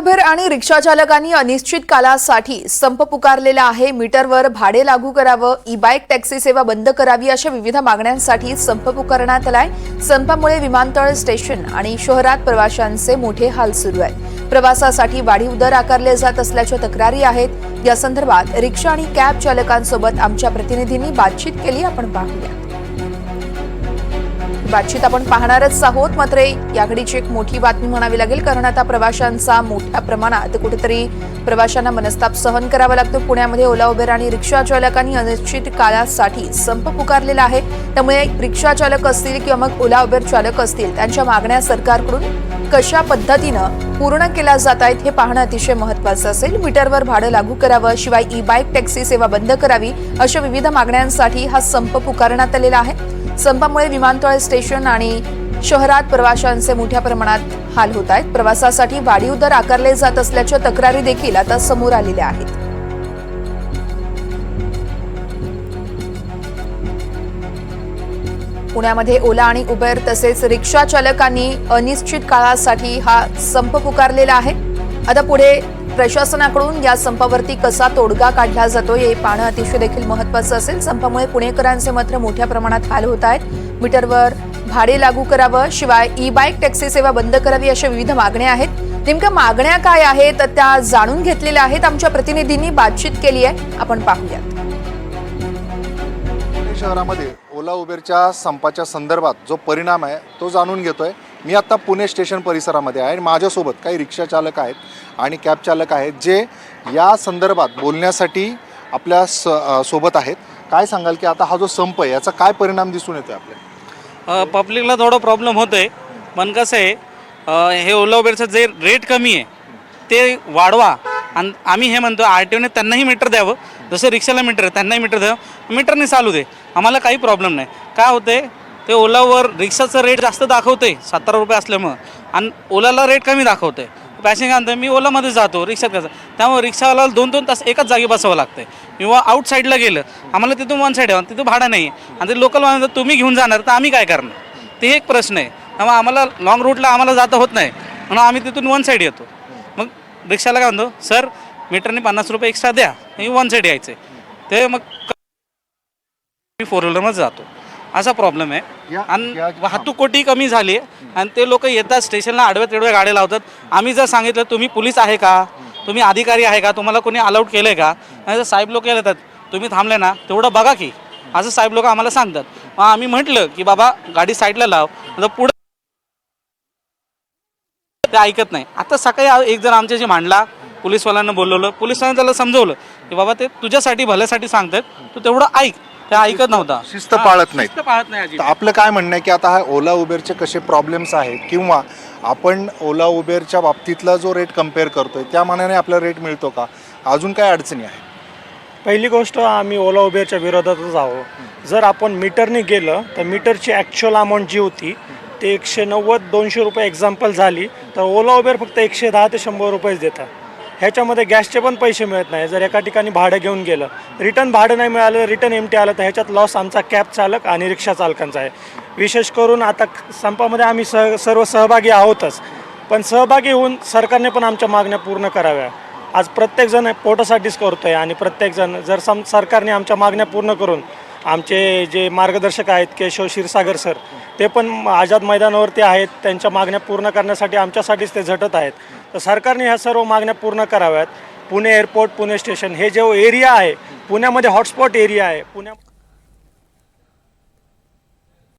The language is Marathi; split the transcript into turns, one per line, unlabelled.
उबेर आणि रिक्षा चालकांनी अनिश्चित कालासाठी संप पुकारलेला आहे. मीटरवर भाडे लागू करावं ई बाईक टॅक्सी सेवा बंद करावी अशा विविध मागण्यांसाठी संप पुकारण्यात आलाय. संपामुळे विमानतळ स्टेशन आणि शहरात प्रवाशांचे मोठे हाल सुरू आहेत. प्रवासासाठी वाढीव दर आकारले जात असल्याच्या तक्रारी आहेत. या संदर्भात रिक्षा आणि कॅब चालकांसोबत आमच्या प्रतिनिधींनी बातचीत केली. आपण पाहूया. बातचीत आपण पाहणारच आहोत. मात्र याकडीची एक मोठी बातमी म्हणावी लागेल कारण आता प्रवाशांचा मोठ्या प्रमाणात कुठेतरी प्रवाशांना मनस्ताप सहन करावा लागतो. पुण्यामध्ये ओला उबेर आणि रिक्षा चालकांनी अनिश्चित काळासाठी संप पुकारलेला आहे. त्यामुळे रिक्षा चालक असतील किंवा मग ओला उबेर चालक असतील त्यांच्या मागण्या सरकारकडून कशा पद्धतीनं पूर्ण केल्या जात आहेत हे पाहणं अतिशय महत्वाचं असेल. मीटरवर भाडं लागू करावं शिवाय ई बाईक टॅक्सी सेवा बंद करावी अशा विविध मागण्यांसाठी हा संप पुकारण्यात आलेला आहे. संपामुळे विमानतळ स्टेशन आणि शहरात प्रवाशांचे मोठ्या प्रमाणात हाल होत आहेत. प्रवासासाठी वाढीव दर आकारले जात असल्याच्या तक्रारी देखील आता समोर आलेल्या आहेत. पुण्यामध्ये ओला आणि उबेर तसेच रिक्षा चालकांनी अनिश्चित काळासाठी हा संप पुकारलेला आहे. आता पुढे प्रशासनाकडून या संपावरती कसा तोडगा काढला जातो हे पाहणं अतिशय देखील महत्वाचं असेल. संपामुळे पुणेकरांचे मात्र मोठ्या प्रमाणात हाल होत आहेत. मीटरवर भाडे लागू करावं शिवाय ई बाईक टॅक्सी सेवा बंद करावी अशा विविध मागण्या आहेत. नेमक्या मागण्या काय आहेत त्या जाणून घेतलेल्या आहेत. आमच्या प्रतिनिधींनी बातचीत केली आहे. आपण पाहूयात.
पुणे शहरामध्ये ओला उबेरच्या संपाच्या संदर्भात जो परिणाम आहे तो जाणून घेतोय. मी आत्ता पुणे स्टेशन परिसरामध्ये आहे आणि माझ्यासोबत काही रिक्षाचालक आहेत आणि कॅब चालक आहेत जे या संदर्भात बोलण्यासाठी आपल्या स सोबत आहेत. काय सांगाल की आता हा जो संप आहे याचा काय परिणाम दिसून येतो आपल्या
पब्लिकला थोडा प्रॉब्लेम होतो आहे पण कसं आहे हे ओला उबेरचं जे रेट कमी आहे ते वाढवा. आणि आम्ही हे म्हणतो आर टी ओने त्यांनाही मीटर द्यावं. जसं रिक्षाला मीटर आहे त्यांनाही मीटर द्यावं. मीटरने चालू दे. आम्हाला काही प्रॉब्लेम नाही. काय होते ते ओलावर रिक्षाचं रेट जास्त दाखवते सतरा रुपये असल्यामुळं. आणि ओलाला रेट कमी दाखवते. पॅसेंजर आणतं मी ओलामध्ये जातो रिक्षात कसं? त्यामुळे रिक्षावाला दोन दोन तास एकाच जागी बसावं लागतं किंवा आउट साईडला गेलं आम्हाला तिथून वन साईड आहे तिथं भाडं नाही आहे आणि ते लोकल म्हणतात तुम्ही घेऊन जाणार तर आम्ही काय करणार? ते एक प्रश्न आहे. त्यामुळे आम्हाला लॉंग रूटला आम्हाला जाता होत नाही. म्हणून आम्ही तिथून वन साईड येतो. मग रिक्षाला काय म्हणतो सर मीटरने पन्नास रुपये एक्स्ट्रा द्या हे वन साईड यायचे ते मग मी फोर व्हीलरमध्ये जातो. असा प्रॉब्लेम आहे.
या-
आणि
या-
वाहतूक कोटी कमी झाली आहे. आणि ते लोक येतात स्टेशनला आडव्या तिडव्या गाड्या लावतात. आम्ही जर सांगितलं तुम्ही पोलीस आहे का? तुम्ही अधिकारी आहे का? तुम्हाला कोणी अलाउड केलं आहे का? आणि जर साहेब लोक येतात तुम्ही थांबले ना तेवढं बघा की. असं साहेब लोक आम्हाला सांगतात. मग आम्ही म्हटलं की बाबा गाडी साईडला लाव. आता पुढं ते ऐकत नाही. आता सकाळी आ- एक जण आमच्याशी मांडला. पोलीसवाल्यांना बोलवलं. पोलिसांनी त्याला समजवलं की बाबा ते तुझ्यासाठी भल्यासाठी सांगतात तू तेवढं ऐक. ते ऐकत नव्हता.
शिस्त पाळत नाहीत.
शिस्त पाळत नाही
तर
अजिबात.
आपलं काय म्हणणं आहे की आता हा ओला उबेरचे कसे प्रॉब्लेम्स आहेत किंवा आपण ओला उबेरच्या बाबतीतला जो रेट कंपेअर करतोय त्या मानाने आपला रेट मिळतो का? अजून काय अडचणी आहे
पहिली गोष्ट आम्ही ओला उबेरच्या विरोधातच आहोत. जर आपण मीटरने गेलं तर मीटरची ॲक्च्युअल अमाऊंट जी होती ते एकशे नव्वद दोनशे रुपये एक्झाम्पल झाली तर ओला उबेर फक्त एकशे दहा ते शंभर रुपयेच देतात. ह्याच्यामध्ये गॅसचे पण पैसे मिळत नाही. जर एका ठिकाणी भाडं घेऊन गेलं रिटर्न भाडं नाही मिळालं रिटर्न एमटी आलं तर ह्याच्यात लॉस आमचा कॅब चालक आणि रिक्षा चालकांचा आहे. विशेष करून आता संपामध्ये आम्ही सह सर्व सहभागी आहोतच. पण सहभागी होऊन सरकारने पण आमच्या मागण्या पूर्ण कराव्या. आज प्रत्येकजण पोटासाठीच करतो आहे आणि प्रत्येकजण जर सम सरकारने आमच्या मागण्या पूर्ण करून आमचे जे मार्गदर्शक आहेत केशव क्षीरसागर सर ते पण आझाद मैदानावरती आहेत. त्यांच्या मागण्या पूर्ण करण्यासाठी आमच्यासाठीच ते झटत आहेत. तर सरकारने ह्या सर्व मागण्या पूर्ण कराव्यात. पुणे एअरपोर्ट पुणे स्टेशन हे जो एरिया आहे पुण्यामध्ये हॉटस्पॉट एरिया आहे पुण्या